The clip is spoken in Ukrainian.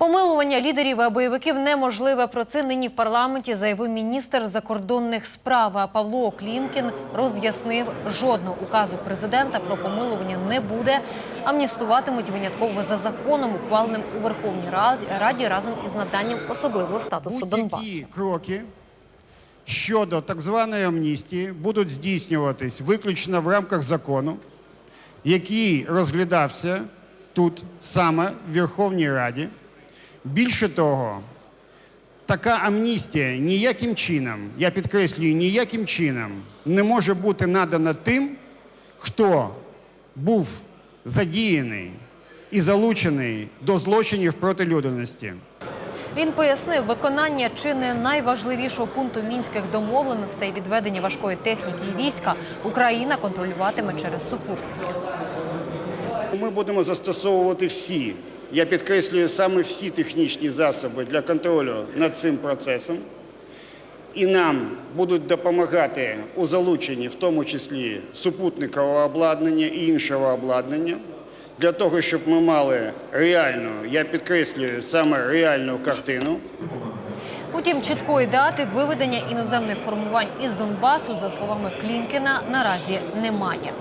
Помилування лідерів бойовиків неможливе. Про це нині в парламенті заявив міністр закордонних справ А Павло Клімкін. Роз'яснив, жодного указу президента про помилування не буде. Амністуватимуть винятково за законом, ухваленим у Верховній Раді, Раді разом із наданням особливого статусу Донбасу. Будь-які кроки щодо так званої амністії будуть здійснюватись виключно в рамках закону, який розглядався тут саме в Верховній Раді. Більше того, така амністія ніяким чином, я підкреслюю, ніяким чином не може бути надана тим, хто був задіяний і залучений до злочинів проти людяності. Він пояснив, виконання чи не найважливішого пункту мінських домовленостей відведення важкої техніки і війська Україна контролюватиме через супутники. Ми будемо застосовувати всі, я підкреслюю саме всі технічні засоби для контролю над цим процесом. І нам будуть допомагати у залученні, в тому числі супутникового обладнання і іншого обладнання, для того, щоб ми мали реальну, я підкреслюю саме реальну картину. Утім, чіткої дати виведення іноземних формувань із Донбасу, за словами Клінкіна, наразі немає.